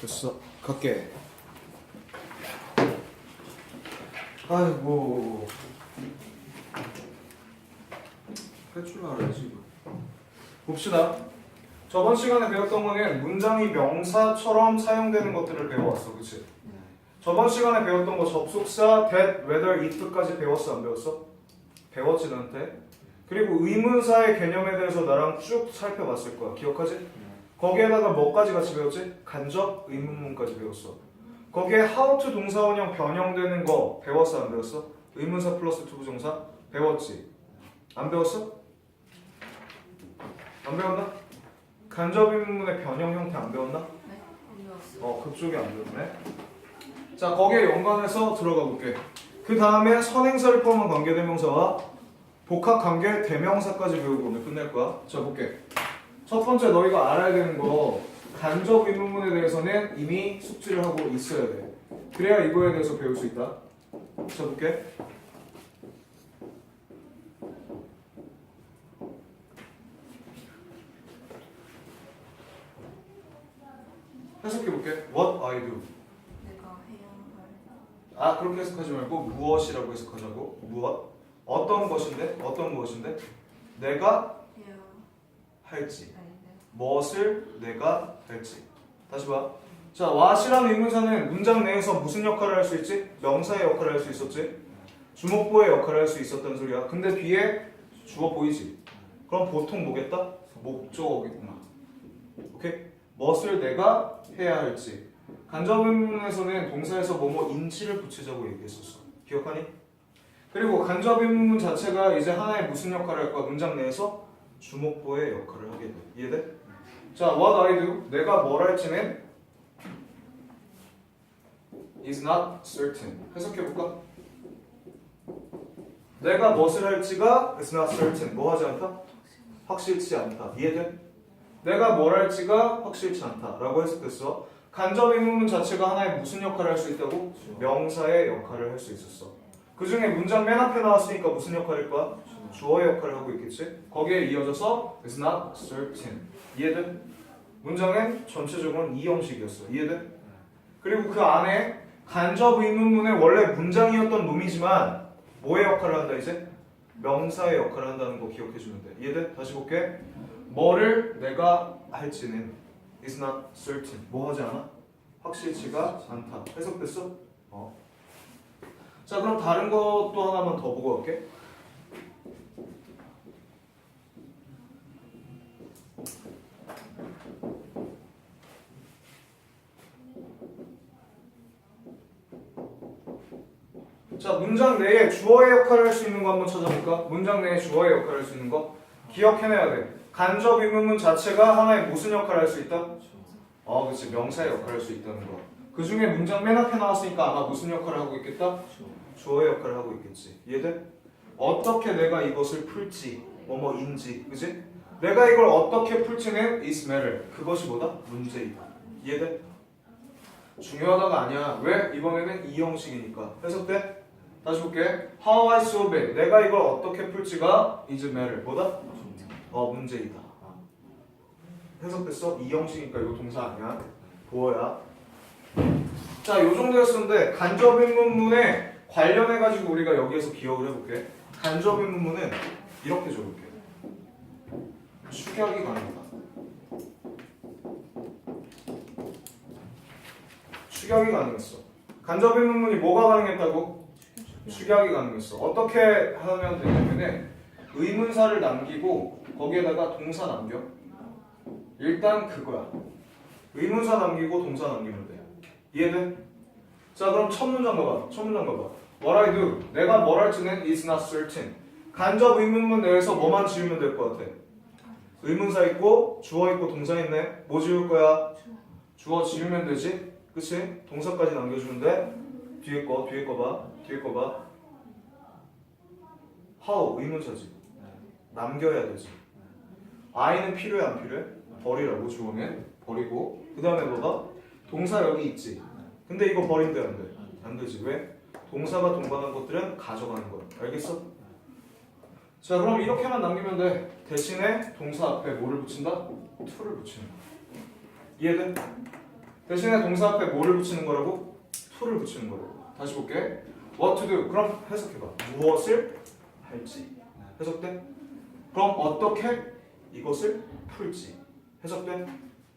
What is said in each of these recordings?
됐어. 갈게. 아이고. 할 줄 알아야지. 이거. 봅시다. 저번 시간에 배웠던 거는 문장이 명사처럼 사용되는 것들을 배워왔어, 그치? 저번 시간에 배웠던 거 접속사, that, whether, if까지 배웠어, 안 배웠어? 배웠지, 너한테? 그리고 의문사의 개념에 대해서 나랑 쭉 살펴봤을 거야. 기억하지? 거기에다가 뭐까지 같이 배웠지? 간접 의문문까지 배웠어. 거기에 how to 동사원형 변형되는 거 배웠어 안 배웠어? 의문사 플러스 투부정사 배웠지? 안 배웠어? 안 배웠나? 간접 의문문의 변형 형태 안 배웠나? 네. 어 그쪽이 안 배웠네. 자 거기에 연관해서 들어가 볼게. 그 다음에 선행사를 포함한 관계대명사와 복합관계 대명사까지 배우고 오늘 끝낼 거야. 자 볼게. 첫 번째 너희가 알아야 되는 거 간접 의문문에 대해서는 이미 숙지를 하고 있어야 돼. 그래야 이거에 대해서 배울 수 있다. 자 볼게. 해석해 볼게. What I do. 내가 해야 할 아 그렇게 해석하지 말고 무엇이라고 해석하자고. 무엇? 어떤 것인데? 어떤 무엇인데? 내가 해야 할지. 할 네. 무엇을 내가 할지. 다시 봐. 자, what이라는 의문사는 문장 내에서 무슨 역할을 할 수 있지? 명사의 역할을 할 수 있었지? 주목보의 역할을 할 수 있었단 소리야. 근데 뒤에 주어 보이지? 그럼 보통 뭐겠다? 목적어겠구나. 오케이? 무엇을 내가 해야 할지. 간접 의문에서는 동사에서 뭐뭐 인치를 붙이자고 얘기했었어. 기억하니? 그리고 간접 의문 자체가 이제 하나의 무슨 역할을 할 거야? 문장 내에서 주목보의 역할을 하게 돼. 이해돼? 자, what I do, 내가 뭘 할지는 is not certain. 해석해 볼까? 내가 무엇을 할지가 is not certain. 뭐 하지 않다? 확실치 않다. 이해돼? 내가 뭘 할지가 확실치 않다 라고 해석했어. 간접 의 문문 자체가 하나의 무슨 역할을 할 수 있다고? 명사의 역할을 할 수 있었어. 그 중에 문장 맨 앞에 나왔으니까 무슨 역할일 거야? 주어의 역할을 하고 있겠지? 거기에 이어져서 is not certain. 이해돼? 문장은 전체적으로는 이 형식이었어. 이해돼? 그리고 그 안에 간접 의문문의 원래 문장이었던 놈이지만 뭐의 역할을 한다 이제? 명사의 역할을 한다는 거 기억해 주면 돼. 이해돼? 다시 볼게. 뭐를 내가 할지는 is not certain. 뭐 하지 않아? 확실치가 않다. 해석됐어? 어. 자 그럼 다른 것도 하나만 더 보고 갈게. 자, 문장 내에 주어의 역할을 할 수 있는 거 한번 찾아볼까? 문장 내에 주어의 역할을 할 수 있는 거 기억해내야 돼. 간접 의문문 자체가 하나의 무슨 역할을 할 수 있다? 어, 그렇지. 명사의 역할을 할 수 있다는 거. 그 중에 문장 맨 앞에 나왔으니까 아마 무슨 역할을 하고 있겠다? 주어의 역할을 하고 있겠지. 이해돼? 어떻게 내가 이것을 풀지, 뭐뭐인지, 그지? 내가 이걸 어떻게 풀지는 is matter. 그것이 뭐다? 문제이다. 이해돼? 중요하다가 아니야. 왜? 이번에는 이 형식이니까. 해석돼? 다시 볼게. How I solve it. 내가 이걸 어떻게 풀지가 is matter. 뭐다? 어, 문제이다. 해석됐어? 이 형식이니까 이거 동사 아니야. 보어야. 자, 요 정도였었는데 간접 의문문에 관련해 가지고 우리가 여기에서 기억을 해볼게. 간접 의문문은 이렇게 적을게. 축약이 가능하다. 축약이 가능했어. 간접 의문문이 뭐가 가능했다고? 축약이 가능했어. 어떻게 하면 되냐면은 의문사를 남기고 거기에다가 동사 남겨. 일단 그거야. 의문사 남기고 동사 남기면 돼. 이해돼? 자 그럼 첫 문장 봐봐. 첫 문장 봐봐. What I do. 내가 뭘 할지는 is not certain. 간접 의문문 내에서 뭐만 지우면 될 것 같아? 의문사 있고 주어 있고 동사 있네. 뭐 지울 거야? 주어 지우면 되지? 그치? 동사까지 남겨주면 돼. 뒤에 거, 뒤에 거 봐. 뒤에 거 봐. how 의문사지. 남겨야 되지. I는 필요해 안 필요해? 버리라고 주어는 버리고 그 다음에 뭐가? 동사 여기 있지. 근데 이거 버린대 안 돼? 안 되지. 왜? 동사가 동반한 것들은 가져가는 거야. 알겠어? 자 그럼 이렇게만 남기면 돼. 대신에 동사 앞에 뭐를 붙인다? to를 붙이는 거야. 이해돼? 대신에 동사 앞에 뭐를 붙이는 거라고? to를 붙이는 거라고. 다시 볼게. What to do. 그럼 해석해봐. 무엇을 할지. 해석돼? 그럼 어떻게 이것을 풀지. 해석돼?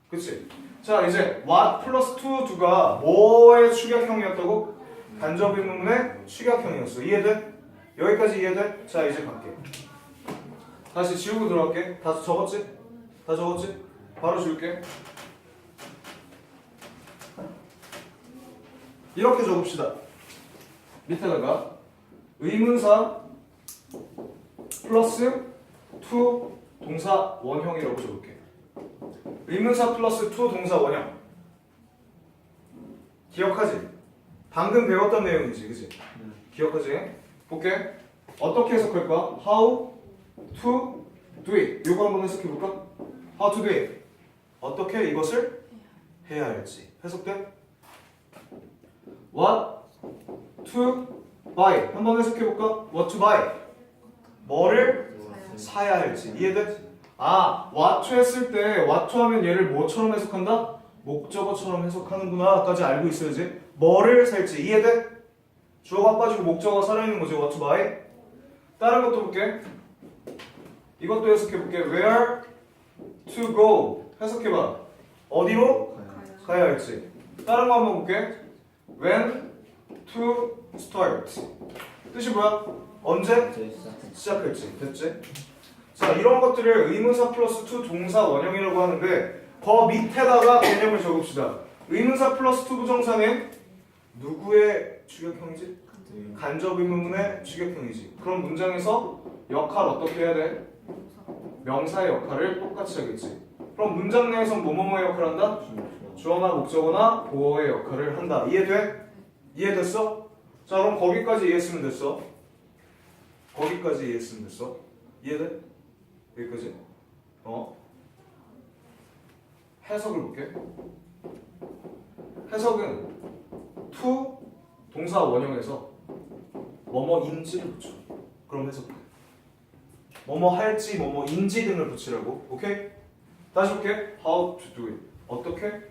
그치? 자 이제 what 플러스 to do가 뭐의 축약형이었다고? 간접 의문문의 축약형이었어. 이해돼? 여기까지 이해돼? 자 이제 갈게. 다시 지우고 들어갈게. 다 적었지? 다 적었지? 바로 지울게. 이렇게 적읍시다. 밑에다가 의문사 플러스 to 동사 원형이라고 적을게. 의문사 플러스 to 동사 원형. 기억하지? 방금 배웠던 내용이지, 그지? 기억하지? 볼게. 어떻게 해석할 거야? How to do it. 이거 한번 해석해 볼까? How to do it. 어떻게 이것을 해야 할지. 해석돼? What to buy. 한번 해석해 볼까? What to buy. 뭐를 사야 할지. 이해돼? 아, what to 했을 때 what to 하면 얘를 뭐처럼 해석한다? 목적어처럼 해석하는구나 까지 알고 있어야지. 뭐를 살지. 이해돼? 주어가 빠지고 목적어가 살아있는 거지. what to buy. 다른 것도 볼게. 이것도 해석해 볼게. Where to go. 해석해 봐. 어디로 가야 할지. 다른 거 한번 볼게. When to start. 뜻이 뭐야? 언제 시작할지. 됐지? 자, 이런 것들을 의문사 플러스 to 동사 원형이라고 하는데 그 밑에다가 개념을 적읍시다. 의문사 플러스 to 부정사는 누구의 주격형이지? 간접 의문문의 주격형이지. 그럼 문장에서 역할 어떻게 해야 돼? 명사의 역할을 똑같이 하겠지. 그럼 문장 내에서 뭐뭐뭐 역할을 한다? 주어나 목적어나 보어의 역할을 한다. 이해돼? 이해됐어? 자 그럼 거기까지 이해했으면 됐어. 거기까지 이해했으면 됐어. 이해돼? 여기까지. 어? 해석을 볼게. 해석은 to 동사 원형에서 뭐뭐인지를 붙여. 그럼 해석돼. 뭐뭐 할지 뭐뭐인지 등을 붙이라고. 오케이? 다시 볼게. How to do it. 어떻게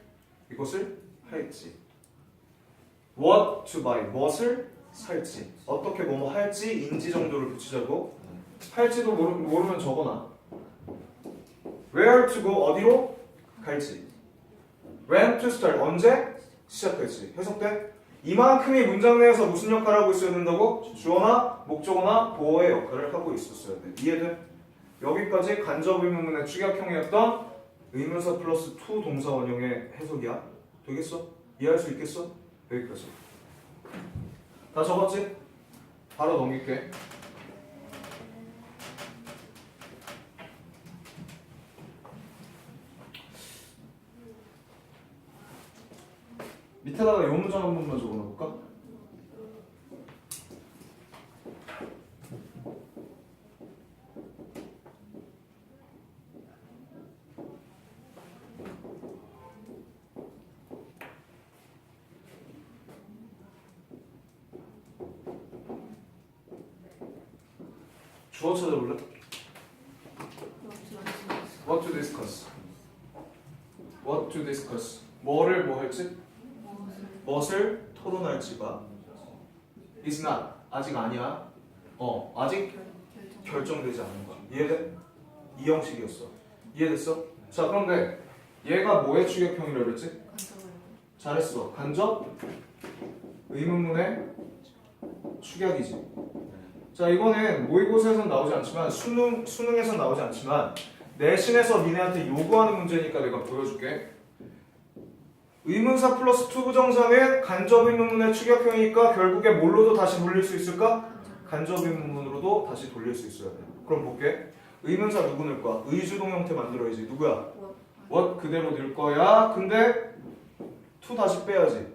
이것을 할지. What to buy. 무엇을 살지. 어떻게 뭐뭐 할지 인지 정도를 붙이자고. 할지도 모르, 모르면 적어놔. Where to go. 어디로 갈지. When to start. 언제 시작할지. 해석돼? 이만큼이 문장 내에서 무슨 역할을 하고 있어야 된다고? 주어나 목적어나 보어의 역할을 하고 있었어야 돼. 이해돼? 여기까지 간접 의문문의 축약형이었던 의문사 플러스 to 동사 원형의 해석이야. 되겠어? 이해할 수 있겠어? 여기까지. 다 적었지? 바로 넘길게. 밑에다가 요 문장 한 번만 적어놓을까? 주어 찾아볼래? What to discuss? What to discuss? 뭐를 뭐 할지? 무엇을 토론할지가 is not 아직 아니야. 어 아직 결정되지 않은 거야. 이해돼? 이 형식이었어. 이해됐어? 자 그런데 얘가 뭐의 추격형이라고 그랬지? 잘했어. 간접 의문문의 축약이지. 자 이거는 모의고사에선 나오지 않지만 수능 수능에선 나오지 않지만 내신에서 니네한테 요구하는 문제니까 내가 보여줄게. 의문사 플러스 투 부정사는 간접 의문문의 축약형이니까 결국에 뭘로도 다시 돌릴 수 있을까? 간접 의문문으로도 다시 돌릴 수 있어야 돼. 그럼 볼게. 의문사 누구 넣을 거야? 의주동 형태 만들어야지. 누구야? what 그대로 넣을 거야. 근데 to 다시 빼야지.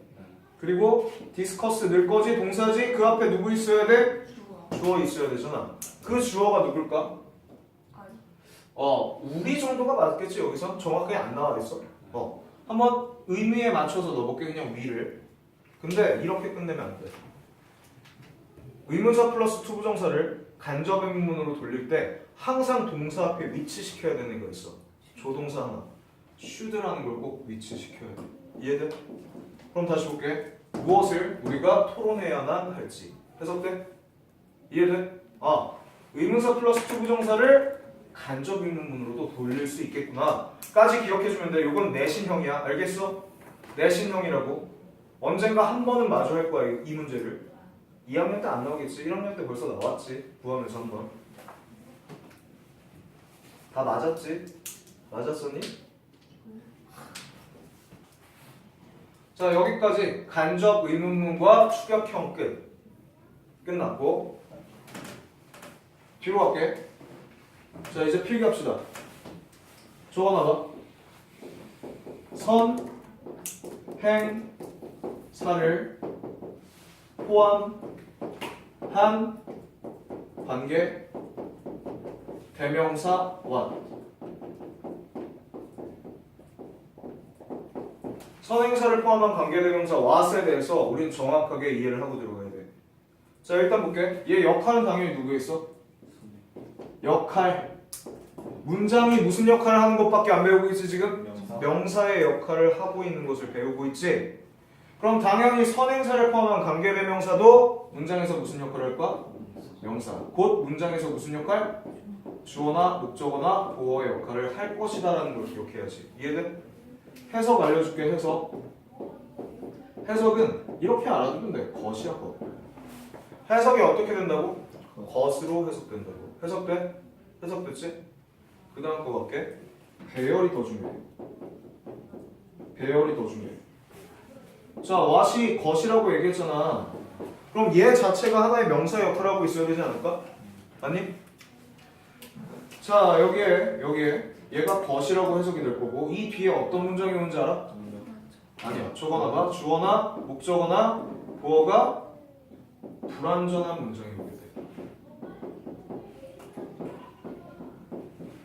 그리고 discuss 넣을 거지. 동사지. 그 앞에 누구 있어야 돼? 주어 있어야 되잖아. 그 주어가 누굴까? 어, 우리 정도가 맞겠지 여기서 정확하게 안 나와 있어. 어, 한번 의미에 맞춰서 넣어볼게 그냥 위를. 근데 이렇게 끝내면 안 돼. 의문사 플러스 투 부정사를 간접 의문문으로 돌릴 때 항상 동사 앞에 위치시켜야 되는 거 있어. 조동사 하나. should라는 걸 꼭 위치시켜야 돼. 이해돼? 그럼 다시 볼게. 무엇을 우리가 토론해야만 할지 해석돼? 이해돼? 아 의문사 플러스 투부정사를 간접 의문문으로도 돌릴 수 있겠구나. 까지 기억해주면 돼. 이건 내신형이야. 알겠어? 내신형이라고. 언젠가 한 번은 마주 할 거야 이, 이 문제를. 2학년 때 안 나오겠지. 1학년 때 벌써 나왔지. 구하면서 한 번. 다 맞았지? 맞았었니? 자 여기까지 간접 의문문과 추격형 끝 끝났고 뒤로 갈게 자 이제 필기합시다 적어놔봐 선, 행, 사를 포함한 관계 대명사 원 선행사를 포함한 관계대명사 what에 대해서 우린 정확하게 이해를 하고 들어가야 돼. 자 일단 볼게. 얘 역할은 당연히 누구겠어? 역할. 문장이 무슨 역할을 하는 것밖에 안 배우고 있지 지금? 명사. 명사의 역할을 하고 있는 것을 배우고 있지. 그럼 당연히 선행사를 포함한 관계대명사도 문장에서 무슨 역할을 할 거야? 명사. 곧 문장에서 무슨 역할? 주어나 목적어나 보어의 역할을 할 것이다 라는 걸 기억해야지. 이해돼? 해석 알려줄게 해석 해석은 이렇게 알아두면 돼 것이야 것 해석이 어떻게 된다고? 것으로 해석된다고 해석돼? 해석됐지? 그 다음 거 갈게 배열이 더 중요해 배열이 더 중요해 자 what이 것이라고 얘기했잖아 그럼 얘 자체가 하나의 명사 역할을 하고 있어야 되지 않을까? 아니? 자 여기에 여기에 얘가 것이라고 해석이 될 거고 이 뒤에 어떤 문장이 오는지 알아? 아니야. 적어놔봐. 주어나 목적어나 보어가 불완전한 오게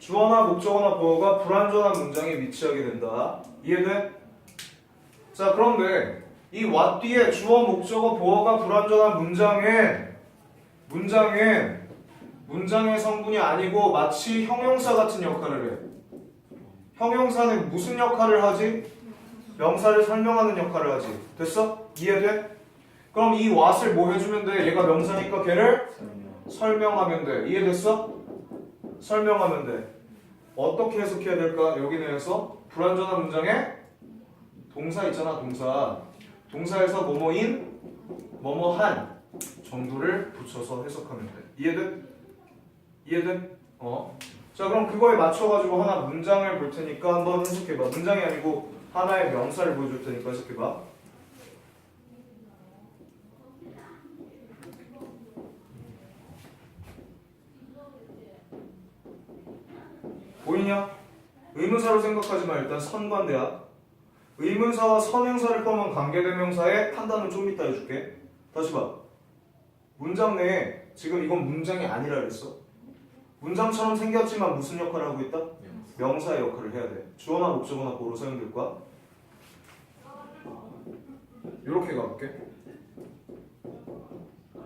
주어나 목적어나 보어가 불완전한 문장에 위치하게 된다. 이해돼? 자 그런데 이 what 뒤에 주어 목적어 보어가 불완전한 문장에 문장에 문장의 성분이 아니고 마치 형용사 같은 역할을 해. 형용사는 무슨 역할을 하지? 명사를 설명하는 역할을 하지. 됐어? 이해돼? 그럼 이 what을 뭐 해주면 돼? 얘가 명사니까 걔를 설명. 설명하면 돼. 이해됐어? 설명하면 돼. 어떻게 해석해야 될까? 여기 내에서 불완전한 문장에 동사 있잖아, 동사. 동사에서 뭐뭐인, 뭐뭐한 정도를 붙여서 해석하면 돼. 이해돼? 이해돼? 어. 자, 그럼 그거에 맞춰가지고 하나 문장을 볼 테니까 한번 해석해봐. 문장이 아니고 하나의 명사를 보여줄 테니까 해석해봐. 보이냐? 의문사로 생각하지 만 일단 선관대야. 의문사와 선행사를 포함한 관계대명사의 판단은 좀 이따 해줄게. 다시 봐. 문장 내에 지금 이건 문장이 아니라 그랬어. 문장처럼 생겼지만 무슨 역할을 하고 있다? 명사의 역할을 해야 돼. 주어나 목적어나 보로 사용될 거야. 이렇게 가볼게.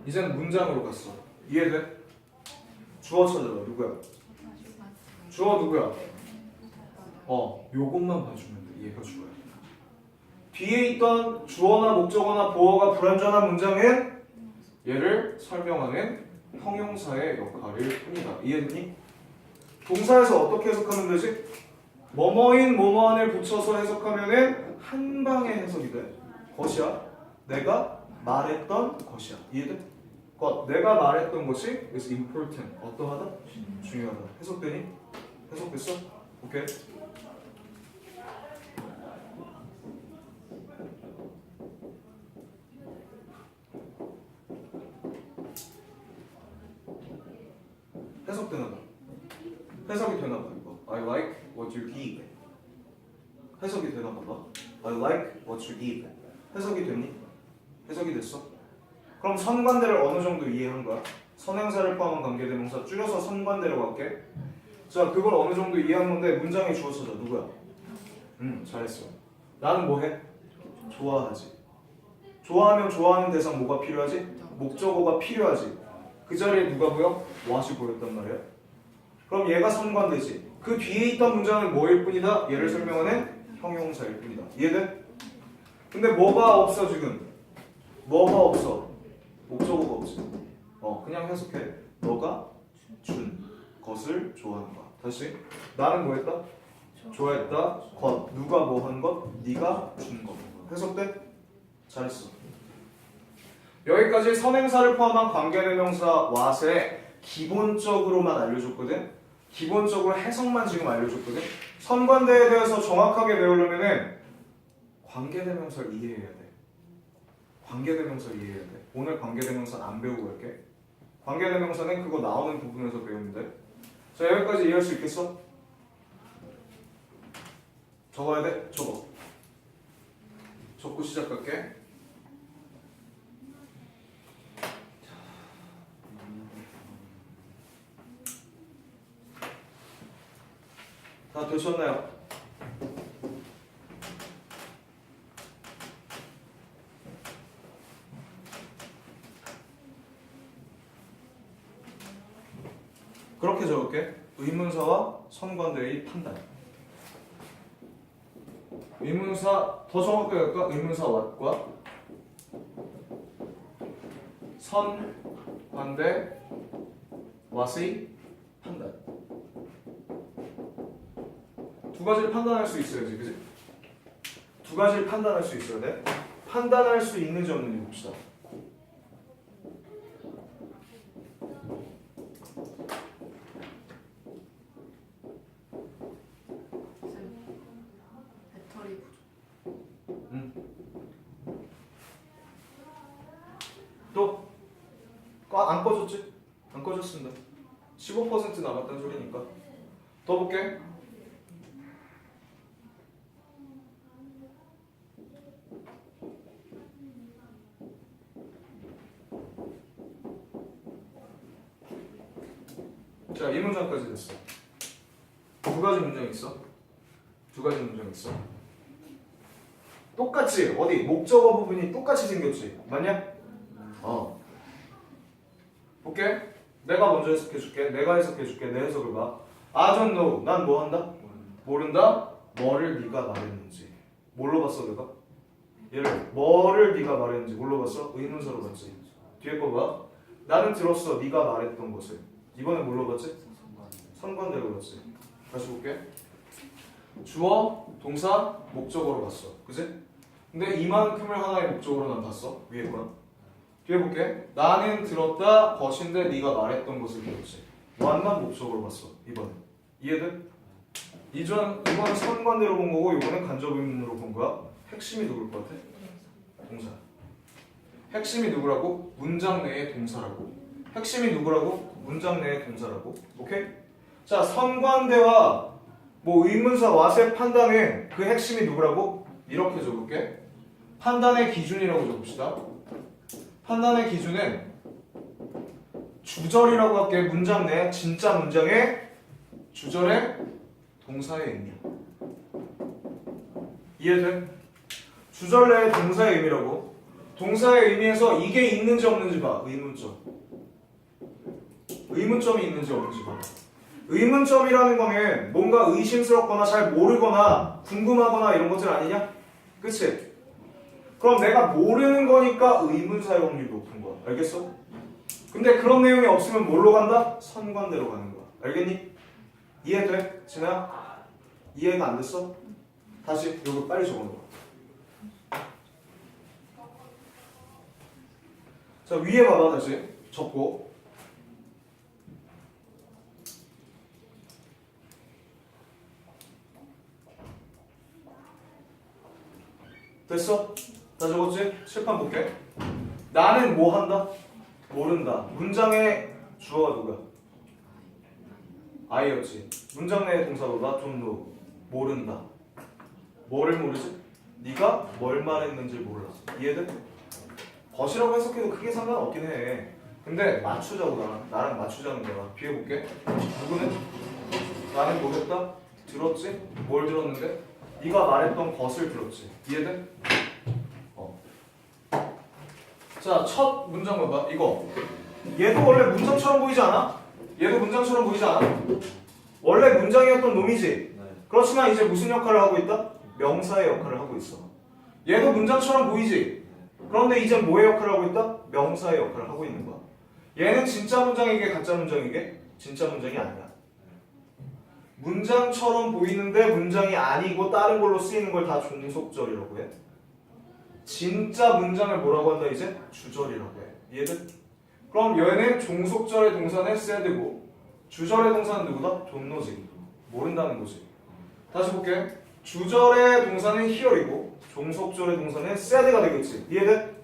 이제는 문장으로 갔어. 이해돼? 주어 찾아봐. 누구야? 주어 누구야? 어, 요것만 봐주면 돼. 얘가 주어야. 뒤에 있던 주어나 목적어나 보어가 불완전한 문장은 얘를 설명하는 형용사의 역할일 뿐이다. 이해됐니? 동사에서 어떻게 해석하면 되지? 뭐뭐인 뭐뭐한을 붙여서 해석하면은 한 방에 해석이 돼. 것이야. 내가 말했던 것이야. 이해돼? 것. 내가 말했던 것이 is important. 어떠하다? 중요하다. 해석되니? 해석됐어? 오케이. 해석되나 봐. 해석이 되나 봐 이거. I like what you give. 해석이 되나 봐. I like what you give. 해석이 됐니? 해석이 됐어? 그럼 선관대를 어느 정도 이해한 거야? 선행사를 포함한 관계대명사 줄여서 선관대로 갈게. 자, 그걸 어느 정도 이해한 건데 문장에 주어 찾아 누구야? 응, 잘했어. 나는 뭐 해? 좋아하지. 좋아하면 좋아하는 대상 뭐가 필요하지? 목적어가 필요하지. 그 자리에 누가 보여? what이 보였단 말이야. 그럼 얘가 선관되지. 그 뒤에 있던 문장은 뭐일 뿐이다? 얘를 설명하는 형용사일 뿐이다. 이해돼? 근데 뭐가 없어 지금? 뭐가 없어? 목적어가 없지. 어 그냥 해석해. 너가 준 것을 좋아하는 거야. 다시 나는 뭐 했다? 좋아했다. 것 누가 뭐 한 것? 네가 준 것. 해석돼? 잘했어. 여기까지 선행사를 포함한 관계대명사 왓에 기본적으로만 알려줬거든. 기본적으로 해석만 지금 알려줬거든. 선관대에 대해서 정확하게 배우려면은 관계대명사를 이해해야 돼. 관계대명사를 이해해야 돼. 오늘 관계대명사 안 배우고 갈게. 관계대명사는 그거 나오는 부분에서 배우면 돼. 자 여기까지 이해할 수 있겠어? 적어야 돼? 적어. 적고 시작할게. 다 되셨나요? 적을게. 의문사와 선관대의 판단. 의문사 더 정확하게 할까? 의문사 왓과 선관대 왓의 판단. 두 가지를 판단할 수 있어야지, 그지? 두 가지를 판단할 수 있어야 돼. 판단할 수 있는지 없는지 봅시다. 배터리 부족. 또? 꺼- 안 꺼졌지? 안 꺼졌습니다. 15% 남았다는 소리니까. 더 볼게. 자, 이 문장까지 됐어. 두 가지 문장 있어. 두 가지 문장 있어. 똑같지? 어디? 목적어 부분이 똑같이 생겼지? 맞냐? 어. 볼게. 내가 먼저 해석해 줄게. 내가 해석해 줄게. 내 해석을 봐. I don't know. 난 뭐 한다? 모른다? 뭐를 네가 말했는지. 뭘로 봤어 내가? 얘를 뭐를 네가 말했는지 뭘로 봤어? 의문사로 봤지. 뒤에 거 봐. 나는 들었어. 네가 말했던 것을. 이번에 뭘로 봤지? 선관대로 봤지. 다시 볼게. 주어, 동사, 목적어로 봤어. 그지? 근데 이만큼을 하나의 목적으로 난 봤어. 위에 건. 뒤에 볼게. 나는 들었다 것인데 네가 말했던 것을 들었지. 완만 목적으로 봤어. 이번에. 이해돼? 이전 이번은 선관대로 본 거고 이번엔 간접 의문으로 본 거야. 핵심이 누굴 것 같아? 동사. 핵심이 누구라고? 문장 내의 동사라고. 핵심이 누구라고? 문장 내의 동사라고. 오케이? 자, 선관대와 뭐 의문사 와세 판단의 그 핵심이 누구라고? 이렇게 적을게. 판단의 기준이라고 적읍시다. 판단의 기준은 주절이라고 할게 문장 내 진짜 문장의 주절의 동사의 의미야. 이해돼? 주절 내의 동사의 의미라고. 동사의 의미에서 이게 있는지 없는지 봐. 의문점. 의문점이 있는지 없는지 봐. 의문점이라는 거는 뭔가 의심스럽거나 잘 모르거나 궁금하거나 이런 것들 아니냐? 그치? 그럼 내가 모르는 거니까 의문 사용률이 높은 거야. 알겠어? 근데 그런 내용이 없으면 뭘로 간다? 선관대로 가는 거야. 알겠니? 이해돼? 진아? 이해가 안 됐어? 다시 여기 빨리 적어놓아. 자 위에 봐봐 다시 적고 됐어? 다 적었지? 칠판 볼게. 나는 뭐 한다? 모른다. 문장의 주어가 누구야? 아이였지. 문장 동사보다 좀더 모른다. 뭐를 모르지? 네가 뭘 말했는지 몰라. 이해돼? 벗이라고 해석해도 크게 상관없긴 해. 근데 맞추자고 나랑 나랑 맞추자는 거야. 뒤에 볼게. 누구는 나는 뭐랬다? 들었지? 뭘 들었는데? 네가 말했던 것을 들었지. 이해돼? 어. 자, 첫 문장 봐봐. 이거. 얘도 원래 문장처럼 보이지 않아? 얘도 문장처럼 보이지 않아? 원래 문장이었던 놈이지. 그렇지만 이제 무슨 역할을 하고 있다? 명사의 역할을 하고 있어. 얘도 문장처럼 보이지? 그런데 이제 뭐의 역할을 하고 있다? 명사의 역할을 하고 있는 거야. 얘는 진짜 문장이게 가짜 문장이게? 진짜 문장이 아니야. 문장처럼 보이는데 문장이 아니고 다른 걸로 쓰이는 걸 다 종속절이라고 해. 진짜 문장을 뭐라고 한다 이제? 주절이라고 해. 이해돼? 그럼 얘는 종속절의 동사는 써야 되고 주절의 동사는 누구다? 존노지. 모른다는 거지. 다시 볼게. 주절의 동사는 here이고 종속절의 동사는 said가 되겠지. 이해돼?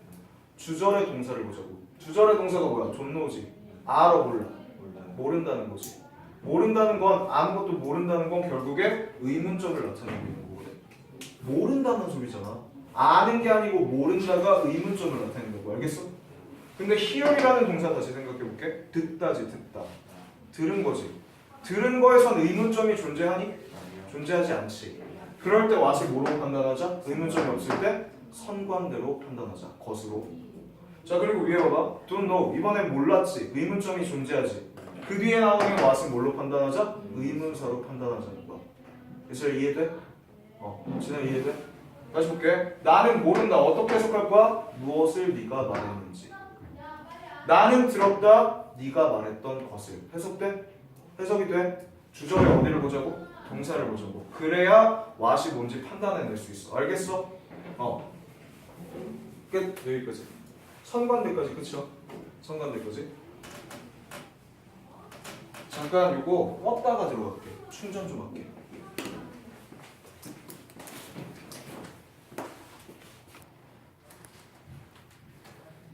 주절의 동사를 보자고. 주절의 동사가 뭐야? 존노지. 알아 몰라. 모른다는 거지. 모른다는 건 아무것도 모른다는 건 결국에 의문점을 나타내고 있는 거거든. 모른다는 소리잖아. 아는 게 아니고 모른다가 의문점을 나타내는 거 알겠어? 근데 hear이라는 동사 다시 생각해 볼게. 듣다지 듣다. 들은 거지. 들은 거에선 의문점이 존재하니? 존재하지 않지. 그럴 때 왓을 뭐로 판단하자? 의문점이 없을 때 선관대로 판단하자. 것으로. 자 그리고 위에 봐봐. don't know. 이번엔 몰랐지. 의문점이 존재하지. 그 뒤에 나오는 왓은 뭘로 판단하자? 의문사로 판단하자는 거야. 그래서 이해돼? 어, 진짜 이해돼? 다시 볼게. 나는 모른다. 어떻게 해석할 거야? 무엇을 네가 말했는지. 나는 들었다. 네가 말했던 것을. 해석돼? 해석이 돼? 주절에 어디를 보자고? 동사를 보자고. 그래야 왓이 뭔지 판단해낼 수 있어. 알겠어? 어. 끝. 여기까지. 선관대까지 끝이요. 선관대까지. 잠깐 요거 껐다가 들어갈게. 충전 좀 할게.